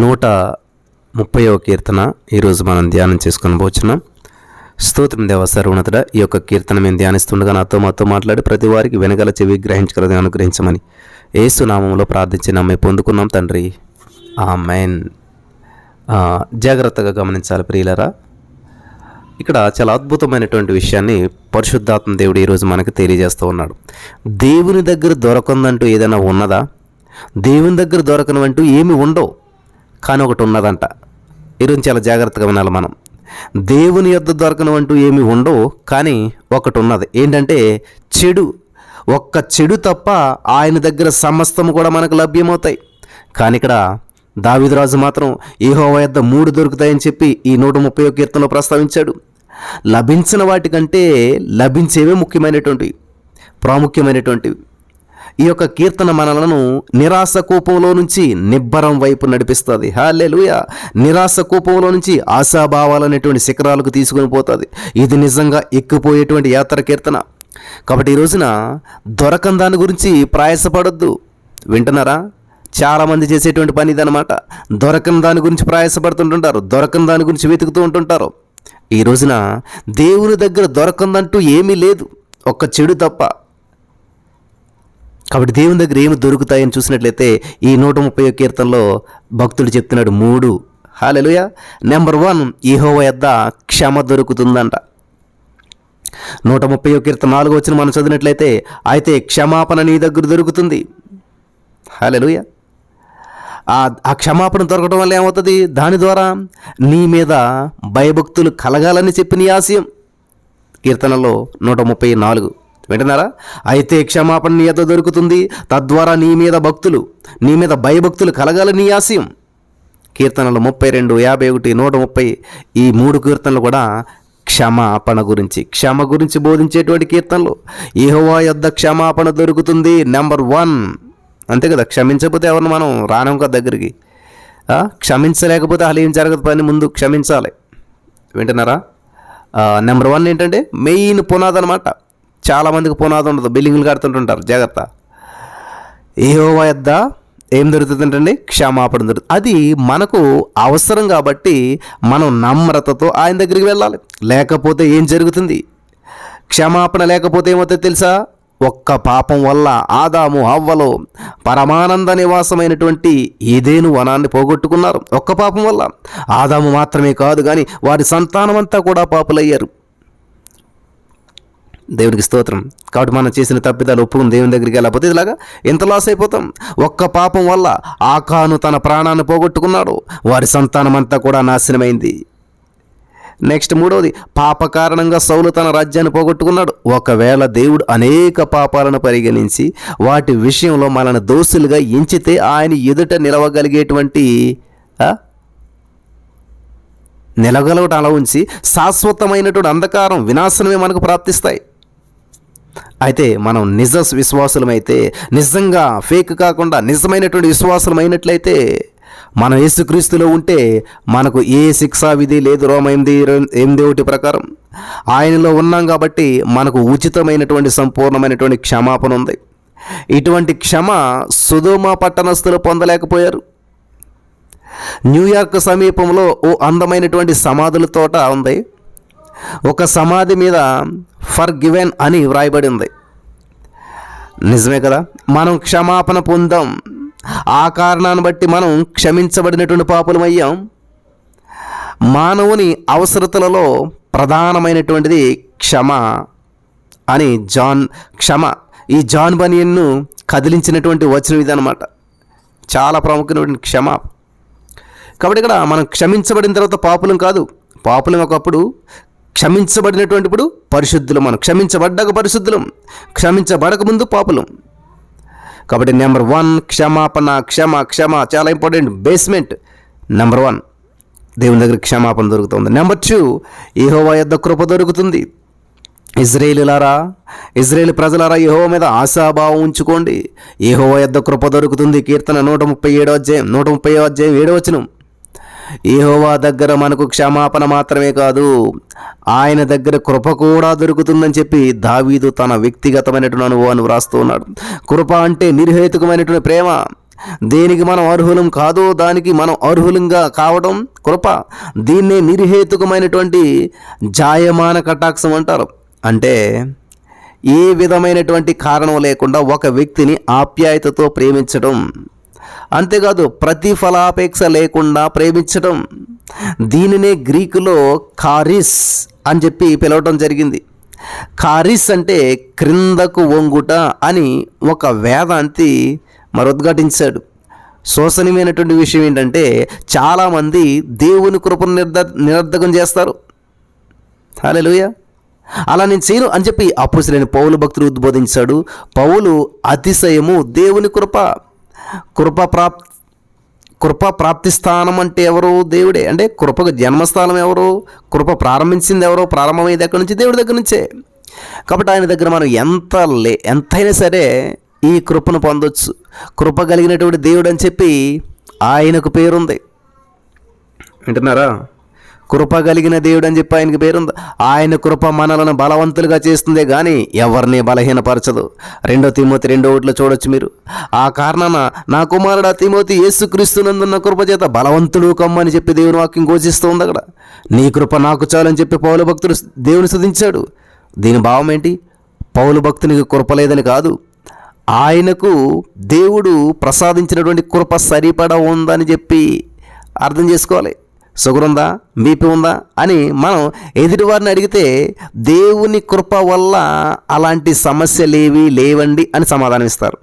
నూట ముప్పైవ కీర్తన ఈరోజు మనం ధ్యానం చేసుకొని పోచున్నాం. స్తోత్రం దేవ సర్వనతుడ ఈ యొక్క కీర్తన మేము ధ్యానిస్తుండగా నాతో మాతో మాట్లాడి ప్రతి వారికి వెనగల చెవి గ్రహించగలదని అనుగ్రహించమని ఏసు నామంలో ప్రార్థించి నమ్మి పొందుకున్నాం తండ్రి. ఆ మెయిన్ జాగ్రత్తగా గమనించాలి ప్రియులరా. ఇక్కడ చాలా అద్భుతమైనటువంటి విషయాన్ని పరిశుద్ధాత్మ దేవుడు ఈరోజు మనకు తెలియజేస్తూ ఉన్నాడు. దేవుని దగ్గర దొరకందంటూ ఏదైనా ఉన్నదా? దేవుని దగ్గర దొరకనివంటూ ఏమి ఉండవు. కానీ ఒకటి ఉన్నదంట ఈరోజు చాలా జాగ్రత్తగా వినాలి మనం. దేవుని యొద్ద దొరకనివంటూ ఏమి ఉండవు కానీ ఒకటి ఉన్నది ఏంటంటే చెడు ఒక్క చెడు తప్ప ఆయన దగ్గర సమస్తము కూడా మనకు లభ్యమవుతాయి. కానీ ఇక్కడ దావిదరాజు మాత్రం ఏహోవ యొద్ద మూడు దొరుకుతాయని చెప్పి ఈ నూట ముప్పై కీర్తనలో ప్రస్తావించాడు. లభించిన వాటికంటే లభించేవే ముఖ్యమైనటువంటివి ప్రాముఖ్యమైనటువంటివి. ఈ యొక్క కీర్తన మనలను నిరాశ కూపంలో నుంచి నిబ్బరం వైపు నడిపిస్తుంది. హాలెలుయ నిరాశ కూపంలో నుంచి ఆశాభావాలనేటువంటి శిఖరాలకు తీసుకొని పోతుంది. ఇది నిజంగా ఎక్కిపోయేటువంటి యాత్ర కీర్తన. కాబట్టి ఈ రోజున దొరకని దాని గురించి ప్రయాసపడొద్దు. వింటున్నారా? చాలామంది చేసేటువంటి పని ఇదనమాట దొరకని దాని గురించి ప్రయాసపడుతుంటుంటారు. దొరకని దాని గురించి వెతుకుతూ ఉంటుంటారు. ఈ రోజున దేవుని దగ్గర దొరకందంటూ ఏమీ లేదు. ఒక్క చెడు తప్ప. కాబట్టి దేవుని దగ్గర ఏమి దొరుకుతాయని చూసినట్లయితే ఈ నూట ముప్పై కీర్తనలో భక్తుడు చెప్తున్నాడు మూడు. హాలెలుయ నెంబర్ వన్ ఈహోవ యొద్ద క్షమ దొరుకుతుందంట. నూట ముప్పై కీర్తన నాలుగు వచ్చిన మనం చదివినట్లయితే అయితే క్షమాపణ నీ దగ్గర దొరుకుతుంది. హాలెలుయ ఆ ఆ క్షమాపణ దొరకడం వల్ల ఏమవుతుంది? దాని ద్వారా నీ మీద భయభక్తులు కలగాలని చెప్పి నీ ఆశయం. కీర్తనలో నూట ముప్పై నాలుగు. వింటున్నారా? అయితే క్షమాపణ నీ ఎద్ద దొరుకుతుంది. తద్వారా నీ మీద భక్తులు నీ మీద భయభక్తులు కలగాలి నీ ఆశయం. కీర్తనలు ముప్పై రెండు యాభై ఒకటి నూట ముప్పై ఈ మూడు కీర్తనలు కూడా క్షమాపణ గురించి క్షమ గురించి బోధించేటువంటి కీర్తనలు. ఏహోవా యొద్ద క్షమాపణ దొరుకుతుంది నెంబర్ వన్. అంతే కదా క్షమించకపోతే ఎవరిని మనం రానం కదా దగ్గరికి. క్షమించలేకపోతే అసలు ఏం జరగదు పని ముందు క్షమించాలి. వింటున్నారా? నెంబర్ వన్ ఏంటంటే మెయిన్ పునాది అనమాట చాలామందికి పునాది ఉండదు బిల్డింగ్లు కడుతుంటుంటారు జాగ్రత్త. ఏహోవా యొద్ద ఏం దొరుకుతుందంటే క్షమాపణ దొరుకుతుంది. అది మనకు అవసరం కాబట్టి మనం నమ్రతతో ఆయన దగ్గరికి వెళ్ళాలి. లేకపోతే ఏం జరుగుతుంది? క్షమాపణ లేకపోతే ఏమవుతుంది తెలుసా? ఒక్క పాపం వల్ల ఆదాము అవ్వలో పరమానంద నివాసమైనటువంటి ఏదేను వనాన్ని పోగొట్టుకున్నారు. ఒక్క పాపం వల్ల. ఆదాము మాత్రమే కాదు కానీ వారి సంతానమంతా కూడా పాపులయ్యారు. దేవుడికి స్తోత్రం. కాబట్టి మనం చేసిన తప్పిదాలు ఒప్పుకుని దేవుని దగ్గరికి వెళ్ళకపోతే ఇలాగా ఎంత లాస్ అయిపోతాం? ఒక్క పాపం వల్ల ఆకాను తన ప్రాణాన్ని పోగొట్టుకున్నాడు. వారి సంతానం అంతా కూడా నాశనమైంది. నెక్స్ట్ మూడవది పాప కారణంగా సౌలు తన రాజ్యాన్ని పోగొట్టుకున్నాడు. ఒకవేళ దేవుడు అనేక పాపాలను పరిగణించి వాటి విషయంలో మనల్ని దోషులుగా ఎంచితే ఆయన ఎదుట నిలవగలిగేటువంటి నిలగలవటం అలా ఉంచి శాశ్వతమైనటువంటి అంధకారం వినాశనమే మనకు ప్రాప్తిస్తాయి. అయితే మనం నిజ విశ్వాసులమైతే నిజంగా ఫేక్ కాకుండా నిజమైనటువంటి విశ్వాసులమైనట్లయితే మనం యేసుక్రీస్తులో ఉంటే మనకు ఏ శిక్షా విధి లేదు. రోమ ఎనిమిది ఎనిమిది ఒకటి ప్రకారం ఆయనలో ఉన్నాం కాబట్టి మనకు ఉచితమైనటువంటి సంపూర్ణమైనటువంటి క్షమాపణ ఉంది. ఇటువంటి క్షమ సుధోమ పట్టణస్థులు పొందలేకపోయారు. న్యూయార్క్ సమీపంలో ఓ అందమైనటువంటి సమాధుల తోట ఉంది. ఒక సమాధి మీద ఫర్ గివెన్ అని వ్రాయబడి ఉంది నిజమే కదా? మనం క్షమాపణ పొందాం. ఆ కారణాన్ని బట్టి మనం క్షమించబడినటువంటి పాపులమయ్యాం మానవుని అవసరతలలో ప్రధానమైనటువంటిది క్షమ అని జాన్ క్షమ. ఈ జాన్ బనియన్ను కదిలించినటువంటి వచనం ఇదనమాట చాలా ప్రాముఖ్యమైనటువంటి క్షమ. కాబట్టి ఇక్కడ మనం క్షమించబడిన తర్వాత పాపులం కాదు. పాపులం ఒకప్పుడు క్షమించబడినటువంటిప్పుడు పరిశుద్ధులు మనం క్షమించబడ్డాక పరిశుద్ధులం. క్షమించబడక ముందు పాపులం. కాబట్టి నెంబర్ వన్ క్షమాపణ క్షమ క్షమ చాలా ఇంపార్టెంట్. Basement number one. దేవుని దగ్గర క్షమాపణ దొరుకుతుంది. నెంబర్ టూ ఏహోవా యొద్ద కృప దొరుకుతుంది. ఇజ్రాయేలులారా ఇజ్రాయేల్ ప్రజలారా యెహోవా మీద ఆశాభావం ఉంచుకోండి. యెహోవా యొద్ద కృప దొరుకుతుంది. కీర్తన నూట ముప్పై ఏడో అధ్యాయం నూట ముప్పై అధ్యాయం ఏడో వచనం. ఏహోవా దగ్గర మనకు క్షమాపణ మాత్రమే కాదు ఆయన దగ్గర కృప కూడా దొరుకుతుందని చెప్పి దావీదు తన వ్యక్తిగతమైనటువంటి అనుభవాన్ని వ్రాస్తూ ఉన్నాడు. కృప అంటే నిర్హేతుకమైనటువంటి ప్రేమ. దేనికి మనం అర్హులం కాదో దానికి మనం అర్హులంగా కావడం కృప. దీన్నే నిర్హేతుకమైనటువంటి జాయమాన కటాక్షం అంటారు. అంటే ఏ విధమైనటువంటి కారణం లేకుండా ఒక వ్యక్తిని ఆప్యాయతతో ప్రేమించడం. అంతేకాదు ప్రతిఫలాపేక్ష లేకుండా ప్రేమించడం దీనినే గ్రీకులో కారిస్ అని చెప్పి పిలవటం జరిగింది. కారిస్ అంటే క్రిందకు వంగుట అని ఒక వేదాంతి మరుద్ఘాటించాడు. శోసనీయమైనటువంటి విషయం ఏంటంటే చాలామంది దేవుని కృపను నిర్ద నిరర్ధకం చేస్తారు. హలోయ అలా నేను చేయను అని చెప్పి అప్పుసరైన పౌలు భక్తులు ఉద్బోధించాడు. పౌలు అతిశయము దేవుని కృప. కృప ప్రాప్ కృప ప్రాప్తి స్థానం అంటే ఎవరు? దేవుడే. అంటే కృపకు జన్మస్థానం ఎవరు? కృప ప్రారంభించింది ఎవరో? ప్రారంభమయ్యేది ఎక్కడి నుంచి దేవుడి దగ్గర నుంచే. కాబట్టి ఆయన దగ్గర మనం ఎంత లే ఎంతైనా సరే ఈ కృపను పొందొచ్చు. కృప కలిగినటువంటి దేవుడు అని చెప్పి ఆయనకు పేరుంది. వింటున్నారా? కృప కలిగిన దేవుడు అని చెప్పి ఆయనకి పేరుంది. ఆయన కృప మనలను బలవంతులుగా చేస్తుందే కానీ ఎవరిని బలహీనపరచదు. రెండో తిమోతి రెండో ఓట్లో చూడొచ్చు మీరు. ఆ కారణాన నా కుమారుడు తిమోతి యేసుక్రీస్తునందున్న కృప చేత బలవంతుడు కమ్మని చెప్పి దేవుని వాక్యం ఘోషిస్తూ ఉంది అక్కడ. నీ కృప నాకు చాలని చెప్పి పౌల భక్తుడు దేవుని శుధించాడు. దీని భావం ఏంటి? పౌలు భక్తునికి కృప లేదని కాదు. ఆయనకు దేవుడు ప్రసాదించినటువంటి కృప సరిపడ ఉందని చెప్పి అర్థం చేసుకోవాలి. షుగర్ ఉందా బీపీ ఉందా? అని మనం ఎదుటివారిని అడిగితే దేవుని కృప వల్ల అలాంటి సమస్యలేవి లేవండి అని సమాధానం ఇస్తారు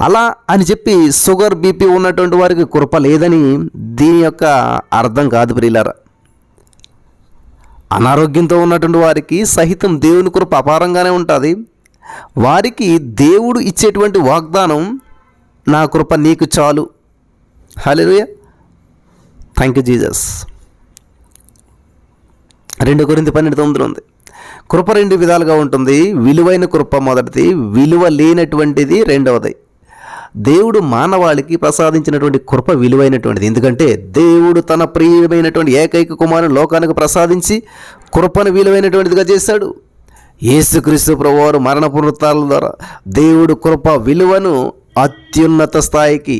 అలా అని చెప్పి షుగర్ బీపీ ఉన్నటువంటి వారికి కృప లేదని దీని యొక్క అర్థం కాదు ప్రియులారా. అనారోగ్యంతో ఉన్నటువంటి వారికి సహితం దేవుని కృప అపారంగానే ఉంటుంది. వారికి దేవుడు ఇచ్చేటువంటి వాగ్దానం నా కృప నీకు చాలు. హలోయ థ్యాంక్ యూ జీజస్ రెండు గురించి పన్నెండు తొమ్మిది ఉంది. కృప రెండు విధాలుగా ఉంటుంది. విలువైన కృప మొదటిది విలువ లేనటువంటిది రెండవది. దేవుడు మానవాళికి ప్రసాదించినటువంటి కృప విలువైనటువంటిది. ఎందుకంటే దేవుడు తన ప్రియమైనటువంటి ఏకైక కుమారుని లోకానికి ప్రసాదించి కృపను విలువైనటువంటిదిగా చేశాడు. యేసుక్రీస్తు ప్రభువారు మరణ పునరుత్నాల ద్వారా దేవుడు కృప విలువను అత్యున్నత స్థాయికి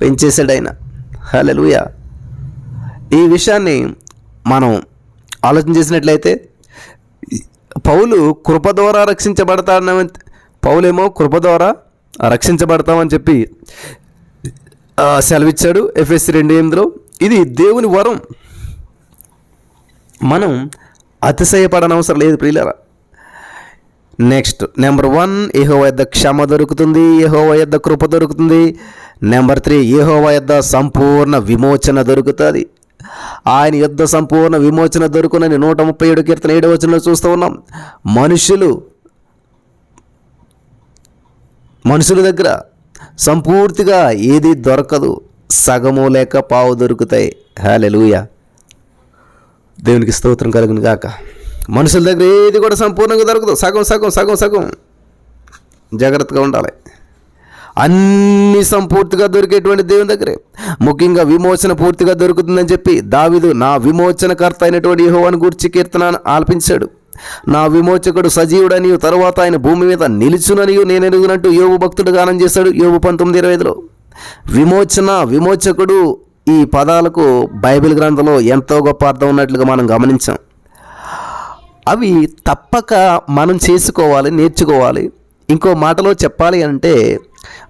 పెంచేశాడు ఆయన. హలలుయ ఈ విషయాన్ని మనం ఆలోచన చేసినట్లయితే పౌలు కృప ద్వారా రక్షించబడతాడని పౌలేమో కృప ద్వారా రక్షించబడతామని చెప్పి సెలవిచ్చాడు ఎఫ్ఎస్ రెండు ఎనిమిదిలో. ఇది దేవుని వరం. మనం అతిశయపడనవసరం లేదు ప్రియులరా. నెక్స్ట్ నెంబర్ వన్ ఏహోవ వద్ద క్షమ దొరుకుతుంది ఏహోవ వద్ద కృప దొరుకుతుంది. నెంబర్ త్రీ ఏహో వద్ద సంపూర్ణ విమోచన దొరుకుతుంది. ఆయన యుద్ధ సంపూర్ణ విమోచన దొరుకునని నూట ముప్పై ఏడు కీర్తన ఏడవ వచనంలో చూస్తూ ఉన్నాం. మనుషులు మనుషుల దగ్గర సంపూర్తిగా ఏది దొరకదు. సగము లేక పావు దొరుకుతాయి. హాలెలుయ దేవునికి స్తోత్రం కలుగును కాక మనుషుల దగ్గర ఏది కూడా సంపూర్ణంగా దొరకదు. సగం సగం సగం సగం. జాగ్రత్తగా ఉండాలి. అన్ని సంపూర్తిగా దొరికేటువంటి దేవుని దగ్గరే. ముఖ్యంగా విమోచన పూర్తిగా దొరుకుతుందని చెప్పి దావిదు నా విమోచనకర్త అయినటువంటి యెహోవాను గూర్చి కీర్తన ఆలపించాడు. నా విమోచకుడు సజీవుడని తరువాత ఆయన భూమి మీద నిలుచుననియు నేను ఎరుగునట్టు యోగు భక్తుడు గానం చేశాడు. యోగు పంతొమ్మిది ఇరవై ఐదులో. విమోచన విమోచకుడు ఈ పదాలకు బైబిల్ గ్రంథంలో ఎంతో గొప్ప అర్థం ఉన్నట్లుగా మనం గమనించాం. అవి తప్పక మనం చేసుకోవాలి నేర్చుకోవాలి. ఇంకో మాటలో చెప్పాలి అంటే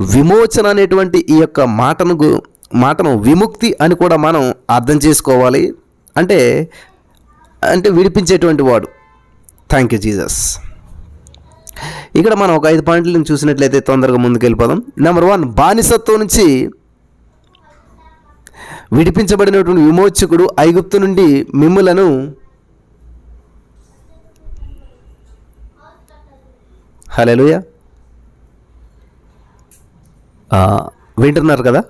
విమోచన అనేటువంటి ఈ యొక్క మాటను గు- మాటను విముక్తి అని కూడా మనం అర్థం చేసుకోవాలి. అంటే అంటే విడిపించేటువంటి వాడు. థ్యాంక్ యూ జీసస్ ఇక్కడ మనం ఒక ఐదు పాయింట్లను చూసినట్లయితే తొందరగా ముందుకెళ్ళిపోదాం. నెంబర్ వన్ బానిసత్వం నుంచి విడిపించబడినటువంటి విమోచకుడు ఐగుప్తు నుండి మిమ్ములను హలోయా వింటున్నారు కదా?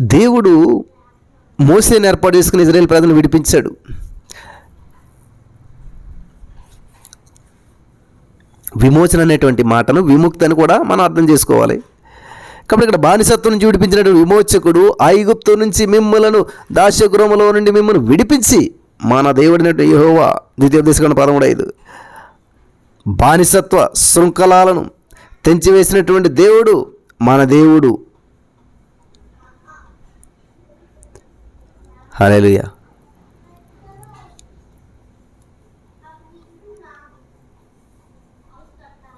దేవుడు మోసేని ఏర్పాటు చేసుకుని ఇజ్రాయెల్ ప్రజలను విడిపించాడు. విమోచన అనేటువంటి మాటను విముక్తి అని కూడా మనం అర్థం చేసుకోవాలి. కాబట్టి ఇక్కడ బానిసత్వం నుంచి విడిపించినటువంటి విమోచకుడు ఐగుప్తు నుంచి మిమ్మలను దాస్యగృహంలో నుండి మిమ్మల్ని విడిపించి మన దేవుడినట్టు యహోవా ద్వితీయోపదేశకాండ పదమూడు ఐదు బానిసత్వ శృంఖలాలను తెంచివేసినటువంటి దేవుడు మన దేవుడు. హల్లెలూయా.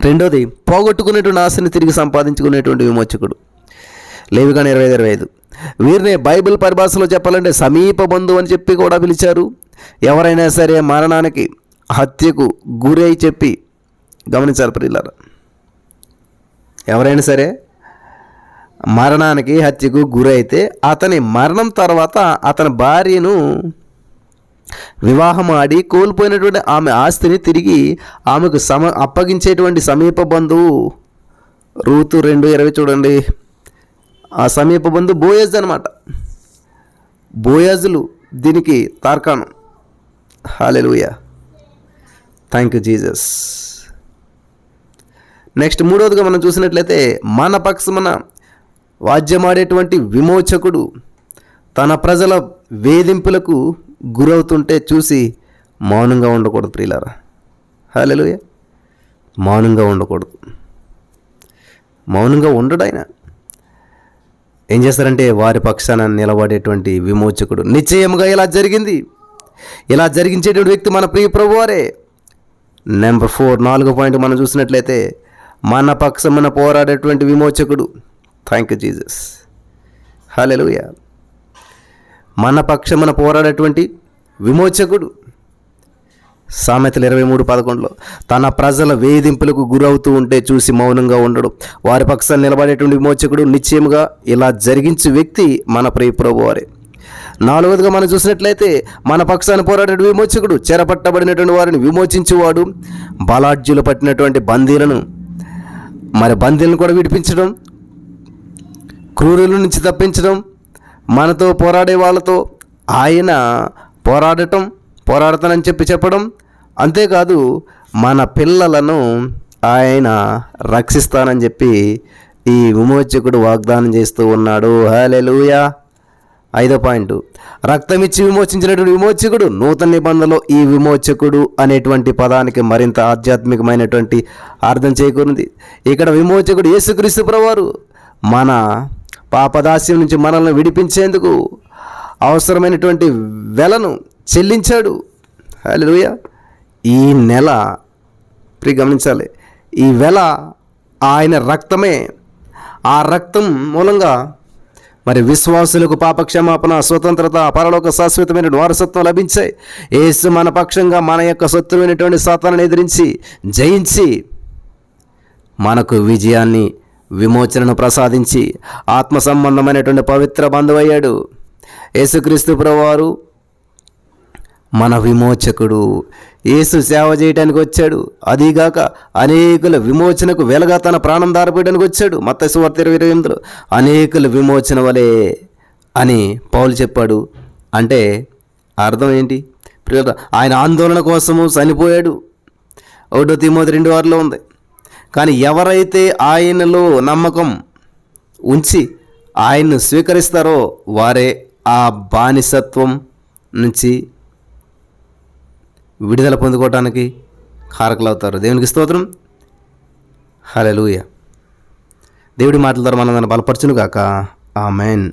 రెండోది పోగొట్టుకునేటువంటి ఆశని తిరిగి సంపాదించుకునేటువంటి విమోచకుడు. లేవిగాని ఇరవై ఐదు ఇరవై ఐదు. వీరిని బైబిల్ పరిభాషలో చెప్పాలంటే సమీప బంధువు అని చెప్పి కూడా పిలిచారు. ఎవరైనా సరే మరణానికి హత్యకు గురై చెప్పి గమనించాలి ప్రియులారా. ఎవరైనా సరే మరణానికి హత్యకు గురైతే అతని మరణం తర్వాత అతని భార్యను వివాహం ఆడి కోల్పోయినటువంటి ఆమె ఆస్తిని తిరిగి ఆమెకు సమ అప్పగించేటువంటి సమీప బంధువు రూతు రెండు ఇరవై చూడండి. ఆ సమీప బంధువు బోయజ్ అనమాట బోయజులు దీనికి తార్కాణం. Hallelujah thank you Jesus next మూడవదిగా మనం చూసినట్లయితే మన పక్షమున వాద్యమాడేటువంటి విమోచకుడు తన ప్రజల వేధింపులకు గురవుతుంటే చూసి మౌనంగా ఉండకూడదు ప్రియులారా. హాలెలుయ మౌనంగా ఉండకూడదు. మౌనంగా ఉండడు ఆయన. ఏం చేస్తారంటే వారి పక్షాన నిలబడేటువంటి విమోచకుడు. నిశ్చయముగా ఇలా జరిగింది. ఇలా జరిగించేటువంటి వ్యక్తి మన ప్రియ ప్రభువారే. నెంబర్ ఫోర్ నాలుగో పాయింట్ మనం చూసినట్లయితే మన పక్షమున పోరాడేటువంటి విమోచకుడు. థ్యాంక్ యూ జీజస్ హలెలుయ మన పక్షమున పోరాడేటువంటి విమోచకుడు. సామెతలు ఇరవై మూడు పదకొండులో తన ప్రజల వేధింపులకు గురవుతూ ఉంటే చూసి మౌనంగా ఉండడు. వారి పక్షాన్ని నిలబడేటువంటి విమోచకుడు నిశ్చయముగా ఇలా జరిగించే వ్యక్తి మన ప్రియ ప్రభు వారే నాలుగవదిగా మనం చూసినట్లయితే మన పక్షాన్ని పోరాడే విమోచకుడు చెరపట్టబడినటువంటి వారిని విమోచించేవాడు బలాఢ్యులు పట్టినటువంటి బందీలను మరి బందీలను కూడా విడిపించడం క్రూరుల నుంచి తప్పించడం మనతో పోరాడే వాళ్ళతో ఆయన పోరాడటం పోరాడతానని చెప్పి చెప్పడం అంతేకాదు మన పిల్లలను ఆయన రక్షిస్తానని చెప్పి ఈ విమోచకుడు వాగ్దానం చేస్తూ ఉన్నాడు. హలెలుయా ఐదో పాయింట్. రక్తమిచ్చి విమోచించినటువంటి విమోచకుడు నూతన నిబంధనలో ఈ విమోచకుడు అనేటువంటి పదానికి మరింత ఆధ్యాత్మికమైనటువంటి అర్థం చేకూరింది. ఇక్కడ విమోచకుడు యేసుక్రీస్తు ప్రవారు మన పాపదాస్యం నుంచి మనల్ని విడిపించేందుకు అవసరమైనటువంటి వెలను చెల్లించాడు. హలోయ ఈ నెల ప్రి గమనించాలి ఈ వెల ఆయన రక్తమే. ఆ రక్తం మూలంగా మరి విశ్వాసులకు పాపక్షమాపణ స్వతంత్రత పరలోక శాశ్వతమైన వారసత్వం లభించాయి ఏసు మన పక్షంగా మన యొక్క శత్రువైనటువంటి సాతాన్ని ఎదిరించి జయించి మనకు విజయాన్ని విమోచనను ప్రసాదించి ఆత్మ సంబంధమైనటువంటి పవిత్ర బంధువయ్యాడు. యేసుక్రీస్తు ప్రభువారు మన విమోచకుడు. యేసు సేవ చేయడానికి వచ్చాడు. అదీగాక అనేకుల విమోచనకు వెలగా తన ప్రాణం దారపోయడానికి వచ్చాడు. మత్త సువార్త ఇరవై ఇరవై ఎనిమిదిలో అనేకుల విమోచన వలె అని పౌలు చెప్పాడు. అంటే అర్థం ఏంటి? ప్రియులారా, ఆయన ఆందోళన కోసము చనిపోయాడు. ఒకటో తిమోతి రెండు వారిలో ఉంది. కానీ ఎవరైతే ఆయనలో నమ్మకం ఉంచి ఆయన్ను స్వీకరిస్తారో వారే ఆ బానిసత్వం నుంచి విడుదల పొందుకోవటానికి కారకులవుతారు. దేవునికి స్తోత్రం. హలెలూయ దేవుడి మాటల ద్వారా మనం బలపరచును ఆ మెయిన్